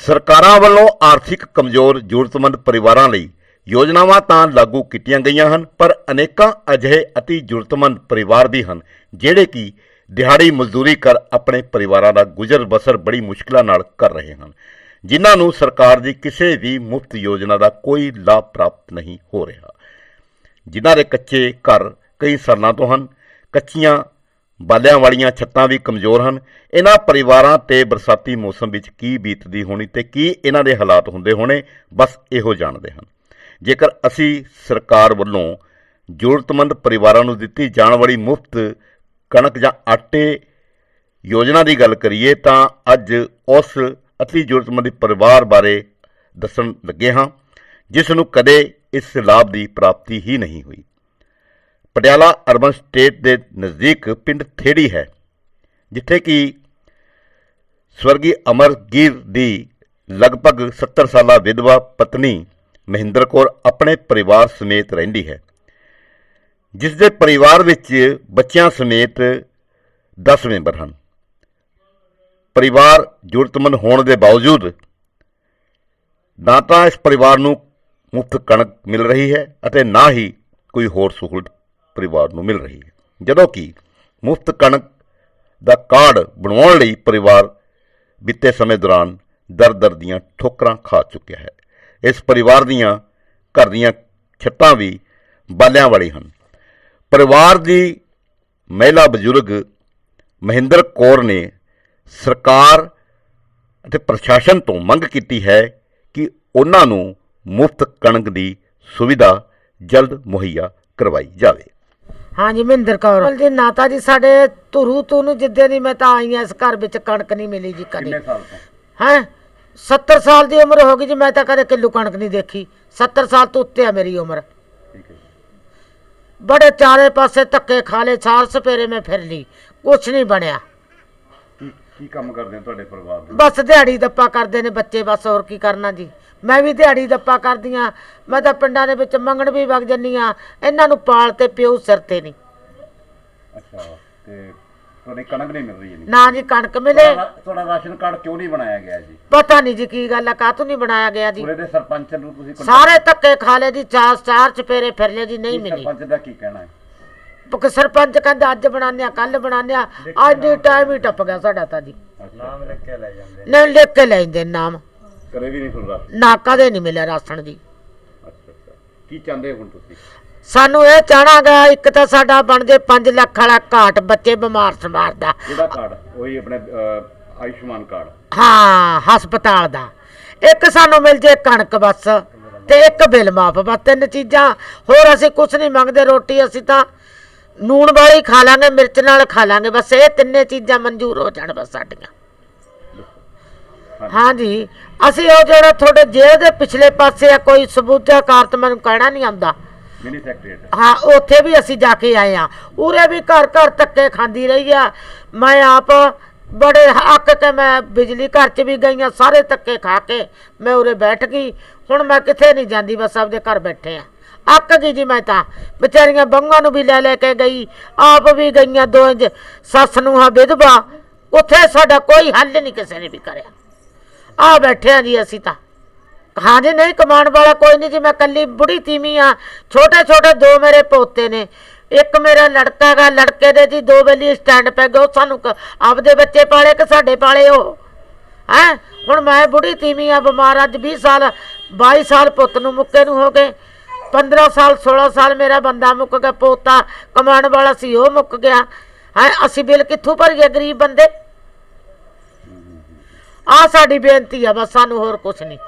ਸਰਕਾਰਾਂ ਵੱਲੋਂ ਆਰਥਿਕ ਕਮਜ਼ੋਰ, ਜ਼ਰੂਰਤਮੰਦ ਪਰਿਵਾਰਾਂ ਲਈ ਯੋਜਨਾਵਾਂ ਤਾਂ ਲਾਗੂ ਕੀਤੀਆਂ ਗਈਆਂ ਹਨ, ਪਰ ਅਨੇਕਾਂ ਅਜਿਹੇ ਅਤੀ ਜ਼ਰੂਰਤਮੰਦ ਪਰਿਵਾਰ ਵੀ ਹਨ, ਜਿਹੜੇ ਕਿ ਦਿਹਾੜੀ ਮਜ਼ਦੂਰੀ ਕਰ ਆਪਣੇ ਪਰਿਵਾਰਾਂ ਦਾ ਗੁਜ਼ਰ ਬਸਰ ਬੜੀ ਮੁਸ਼ਕਲਾਂ ਨਾਲ ਕਰ ਰਹੇ ਹਨ, ਜਿਨ੍ਹਾਂ ਨੂੰ ਸਰਕਾਰ ਦੀ ਕਿਸੇ ਵੀ ਮੁਫਤ ਯੋਜਨਾ ਦਾ ਕੋਈ ਲਾਭ ਪ੍ਰਾਪਤ ਨਹੀਂ ਹੋ ਰਿਹਾ। ਜਿਨ੍ਹਾਂ ਦੇ ਕੱਚੇ ਘਰ ਕਈ ਸਾਲਾਂ ਤੋਂ ਹਨ, ਕੱਚੀਆਂ ਬਾਲਿਆਂ ਵਾਲੀਆਂ ਛੱਤਾਂ ਵੀ ਕਮਜ਼ੋਰ ਹਨ। ਇਹਨਾਂ ਪਰਿਵਾਰਾਂ ਤੇ ਬਰਸਾਤੀ ਮੌਸਮ ਵਿੱਚ ਕੀ ਬੀਤਦੀ ਹੋਣੀ ਤੇ ਕੀ ਇਹਨਾਂ ਦੇ ਹਾਲਾਤ ਹੁੰਦੇ ਹੋਣੇ, ਬਸ ਇਹੋ ਜਾਣਦੇ ਹਨ। ਜੇਕਰ ਅਸੀਂ ਸਰਕਾਰ ਵੱਲੋਂ ਜ਼ਰੂਰਤਮੰਦ ਪਰਿਵਾਰਾਂ ਨੂੰ ਦਿੱਤੀ ਜਾਣ ਵਾਲੀ ਮੁਫਤ ਕਣਕ ਜਾਂ ਆਟੇ ਯੋਜਨਾ ਦੀ ਗੱਲ ਕਰੀਏ ਤਾਂ ਅੱਜ ਉਸ ਅਤੀ ਜ਼ਰੂਰਤਮੰਦ ਪਰਿਵਾਰ ਬਾਰੇ ਦੱਸਣ ਲੱਗੇ ਹਾਂ, ਜਿਸ ਨੂੰ ਕਦੇ ਇਸ ਲਾਭ ਦੀ ਪ੍ਰਾਪਤੀ ਹੀ ਨਹੀਂ ਹੋਈ। ਪਟਿਆਲਾ ਅਰਬਨ ਸਟੇਟ ਦੇ ਨਜ਼ਦੀਕ ਪਿੰਡ ਥੇੜੀ ਹੈ, ਜਿੱਥੇ ਕਿ ਸਵਰਗੀ ਅਮਰਗੀਰ ਦੀ ਲਗਭਗ 70 ਸਾਲਾ ਵਿਧਵਾ ਪਤਨੀ ਮਹਿੰਦਰ ਕੌਰ ਆਪਣੇ ਪਰਿਵਾਰ ਸਮੇਤ ਰਹਿੰਦੀ ਹੈ ਜਿਸ ਦੇ ਪਰਿਵਾਰ ਵਿੱਚ ਬੱਚਿਆਂ ਸਮੇਤ 10 ਮੈਂਬਰ ਹਨ। ਪਰਿਵਾਰ ਜ਼ਰੂਰਤਮੰਦ ਹੋਣ ਦੇ ਬਾਵਜੂਦ ਨਾ ਤਾਂ ਇਸ ਪਰਿਵਾਰ ਨੂੰ ਮੁਫਤ ਕਣਕ ਮਿਲ ਰਹੀ ਹੈ ਅਤੇ ਨਾ ਹੀ ਕੋਈ ਹੋਰ ਸਹੂਲਤ ਪਰਿਵਾਰ ਨੂੰ ਮਿਲ ਰਹੀ ਹੈ। ਜਦੋਂ ਕਿ ਮੁਫਤ ਕਣਕ ਦਾ ਕਾਰਡ ਬਣਵਾਉਣ ਲਈ ਪਰਿਵਾਰ ਬੀਤੇ ਸਮੇਂ ਦੌਰਾਨ ਦਰ-ਦਰ ਦੀਆਂ ਠੋਕਰਾਂ ਖਾ ਚੁੱਕਿਆ ਹੈ। ਇਸ ਪਰਿਵਾਰ ਦੀਆਂ ਘਰ ਦੀਆਂ ਛੱਤਾਂ ਵੀ ਬਾਲਿਆਂ ਵਾਲੀ ਹਨ। ਪਰਿਵਾਰ ਦੀ ਮਹਿਲਾ ਬਜ਼ੁਰਗ ਮਹਿੰਦਰ ਕੌਰ ਨੇ ਸਰਕਾਰ ਅਤੇ ਪ੍ਰਸ਼ਾਸਨ ਤੋਂ ਮੰਗ ਕੀਤੀ ਹੈ ਕਿ ਉਹਨਾਂ ਨੂੰ ਮੁਫਤ ਕਣਕ ਦੀ ਸੁਵਿਧਾ ਜਲਦ ਮੁਹੱਈਆ ਕਰਵਾਈ ਜਾਵੇ। ਹਾਂਜੀ ਮਹਿੰਦਰ ਕੌਰ। ਜੀ ਨਾਤਾ ਜੀ ਸਾਡੇ ਧੁਰੂ ਤੋਂ ਨੂੰ ਜਿੱਦੇ ਦੀ ਮੈਂ ਤਾਂ ਆਈ ਹਾਂ ਇਸ ਘਰ ਵਿੱਚ ਕਣਕ ਨਹੀਂ ਮਿਲੀ ਜੀ ਕਦੇ। ਸਾਲ ਤੋਂ? ਹੈ? 70 ਸਾਲ ਦੀ ਉਮਰ ਹੋ ਗਈ ਜੀ ਮੈਂ ਤਾਂ ਕਦੇ ਕਿਲੋ ਕਣਕ ਨਹੀਂ ਦੇਖੀ। 70 ਸਾਲ ਤੋਂ ਉੱਤੇ ਆ ਮੇਰੀ ਉਮਰ। ਠੀਕ ਹੈ ਬੜੇ ਚਾਰੇ ਪਾਸੇ ਧੱਕੇ ਖਾ ਲਏ ਸਾਲ ਸਪੇਰੇ ਮੈਂ ਫਿਰ ਲਈ। ਕੁਛ ਨਹੀਂ ਬਣਿਆ। ਕੀ ਕੰਮ ਕਰਦੇ ਆ ਤੁਹਾਡੇ ਪਰਿਵਾਰ ਦੇ? ਬਸ ਦਿਹਾੜੀ ਦੱਪਾ ਕਰਦੇ ਨੇ ਬੱਚੇ ਬਸ ਹੋਰ ਕੀ ਕਰਨਾ ਜੀ। ਮੈਂ ਵੀ ਦਿਹਾੜੀ ਦੱਪਾ ਕਰਦੀ ਆ ਮੈਂ ਤਾਂ ਪਿੰਡਾਂ ਦੇ ਵਿੱਚ ਮੰਗਣ ਵੀ ਵਗ ਜੰਨੀ ਆ ਇਹਨਾਂ ਨੂੰ ਪਾਲ ਤੇ ਪਿਓ ਸਿਰ ਤੇ ਨਹੀਂ। ਅੱਛਾ ਤੇ ਤੁਹਾਡੀ ਕਣਕ ਨਹੀਂ ਮਿਲ ਰਹੀ ਹੈ ਨਾ ਜੀ ਕਣਕ ਮਿਲੇ। ਤੁਹਾਡਾ ਰਾਸ਼ਨ ਕਾਰਡ ਕਿਉਂ ਨਹੀਂ ਬਣਾਇਆ ਗਿਆ ਜੀ? ਪਤਾ ਨਹੀਂ ਜੀ ਕੀ ਗੱਲ ਆ ਕਾਹਤੋਂ ਨਹੀਂ ਬਣਾਇਆ ਗਿਆ ਜੀ? ਪੂਰੇ ਦੇ ਸਰਪੰਚ ਨੂੰ ਤੁਸੀਂ ਸਾਰੇ ਧੱਕੇ ਖਾ ਲਏ ਜੀ ਚਾਰ ਚਾਰ ਚਪੇਰੇ ਫਿਰ ਲਏ ਜੀ ਨਹੀਂ ਮਿਲੀ। ਸਰਪੰਚ ਦਾ ਕੀ ਕਹਿਣਾ ਹੈ? ਕਿਉਂਕਿ ਸਰਪੰਚ ਕਹਿੰਦਾ ਅੱਜ ਬਣਾਉਂਦੇ ਆ ਕੱਲ ਬਣਾਉਂਦੇ ਆ ਅੱਜ ਦੀ ਟਾਈਮ ਹੀ ਟੱਪ ਗਿਆ ਸਾਡਾ ਤਾਂ ਜੀ। ਨਾਮ ਲਿਖ ਕੇ ਲੈ ਜਾਂਦੇ। ਨਹੀਂ ਲਿਖ ਕੇ ਲੈ ਜਾਂਦੇ ਨਾਮ। ਕਰੇ ਵੀ ਨਹੀਂ ਸੁਣਦਾ। ਨਾ ਕਦੇ ਨਹੀਂ ਮਿਲਿਆ ਰਾਸ਼ਨ ਜੀ। ਅੱਛਾ ਅੱਛਾ। ਕੀ ਚਾਹੁੰਦੇ ਹੁਣ ਤੁਸੀਂ? ਸਾਨੂੰ ਇਹ ਚਾਹਣਾ ਗਾ ਇੱਕ ਤਾਂ ਸਾਡਾ ਬਣ ਜੇ 5 ਲੱਖ ਵਾਲਾ ਘਾਟ ਬੱਚੇ ਬਿਮਾਰ ਸਮਾਰ ਦਾ। ਕਿਹੜਾ ਕਾਰਡ ਉਹੀ ਆਪਣੇ ਅਹ, ਆਯੁਸ਼ਮਾਨ ਕਾਰਡ। ਹਾਂ ਹਸਪਤਾਲ ਦਾ। ਇੱਕ ਸਾਨੂੰ ਮਿਲ ਜੇ ਕਣਕ ਬਸ ਤੇ ਇੱਕ ਬਿੱਲ ਮਾਫ ਬਸ ਤਿੰਨ ਚੀਜ਼ਾਂ। ਹੋਰ ਅਸੀਂ ਕੁਝ ਨਹੀਂ ਮੰਗਦੇ ਰੋਟੀ ਅਸੀਂ ਤਾਂ ਨੂਣ ਵਾਲੀ ਖਾ ਲਾਂਗੇ ਮਿਰਚ ਨਾਲ ਖਾ ਲਾਂਗੇ ਬਸ ਇਹ ਤਿੰਨੇ ਚੀਜ਼ਾਂ ਮਨਜ਼ੂਰ ਹੋ ਜਾਣ ਬਸ ਸਾਡੀਆਂ। ਹਾਂਜੀ ਅਸੀਂ ਉਹ ਜਿਹੜਾ ਤੁਹਾਡੇ ਜੇਲ੍ਹ ਦੇ ਪਿਛਲੇ ਪਾਸੇ ਆ ਕੋਈ ਸਬੂਤਾ ਕਾਰਤ ਮੈਨੂੰ ਕਹਿਣਾ ਨਹੀਂ ਆਉਂਦਾ। ਮਿਨੀ ਸੈਕਟਰੀਏਟ ਹਾਂ ਉੱਥੇ ਵੀ ਅਸੀਂ ਜਾ ਕੇ ਆਏ ਆ ਉਰੇ ਵੀ ਘਰ ਘਰ ਧੱਕੇ ਖਾਂਦੀ ਰਹੀ ਆ। ਮੈਂ ਆਪ ਬੜੇ ਹੱਕ ਕੇ ਮੈਂ ਬਿਜਲੀ ਘਰ ਚ ਵੀ ਗਈਆਂ, ਸਾਰੇ ਧੱਕੇ ਖਾ ਕੇ ਮੈਂ ਉਰੇ ਬੈਠ ਗਈ। ਹੁਣ ਮੈਂ ਕਿੱਥੇ ਨਹੀਂ ਜਾਂਦੀ, ਬਸ ਆਪਦੇ ਘਰ ਬੈਠੇ ਆ। ਅੱਕ ਗਈ ਜੀ ਮੈਂ ਤਾਂ। ਵਿਚਾਰੀਆਂ ਬੰਗਾਂ ਨੂੰ ਵੀ ਲੈ ਲੈ ਕੇ ਗਈ, ਆਪ ਵੀ ਗਈਆਂ ਦੋ ਇੰਜ ਸੱਸ ਨੂੰ ਹਾਂ ਵਿਧਵਾ। ਉੱਥੇ ਸਾਡਾ ਕੋਈ ਹੱਲ ਨਹੀਂ ਕਿਸੇ ਨੇ ਵੀ ਕਰਿਆ। ਆ ਬੈਠੇ ਆ ਜੀ ਅਸੀਂ ਤਾਂ। ਹਾਂ ਜੀ, ਨਹੀਂ ਕਮਾਉਣ ਵਾਲਾ ਕੋਈ ਨਹੀਂ ਜੀ, ਮੈਂ ਕੱਲੀ ਬੁੜੀ ਤੀਵੀਂ ਆ। ਛੋਟੇ ਛੋਟੇ ਦੋ ਮੇਰੇ ਪੋਤੇ ਨੇ। ਇੱਕ ਮੇਰਾ ਲੜਕਾ ਗਾ ਲੜਕੇ ਦੇ ਜੀ ਦੋ ਵੇਲੀ ਸਟੈਂਡ ਪੈ ਗਏ, ਉਹ ਸਾਨੂੰ ਕ- ਆਪਦੇ ਬੱਚੇ ਪਾਲੇ ਕਿ ਸਾਡੇ ਪਾਲੇ ਉਹ? ਹੈ? ਹੁਣ ਮੈਂ ਬੁੜੀ ਤੀਵੀਂ ਆ, ਬਿਮਾਰ ਅੱਜ 20 ਸਾਲ 22 ਸਾਲ ਪੁੱਤ ਨੂੰ ਮੁੱਕੇ ਨੂੰ ਹੋ ਗਏ। 15 ਸਾਲ 16 ਸਾਲ ਮੇਰਾ ਬੰਦਾ ਮੁੱਕ ਗਿਆ, ਪੋਤਾ ਕਮਾਉਣ ਵਾਲਾ ਸੀ, ਉਹ ਮੁੱਕ ਗਿਆ। ਹੈ? ਅਸੀਂ ਬਿੱਲ ਕਿੱਥੋਂ ਭਰੀਏ ਗਰੀਬ ਬੰਦੇ? ਆ ਸਾਡੀ ਬੇਨਤੀ ਆ, ਬਸ ਸਾਨੂੰ ਹੋਰ ਕੁਛ ਨਹੀਂ।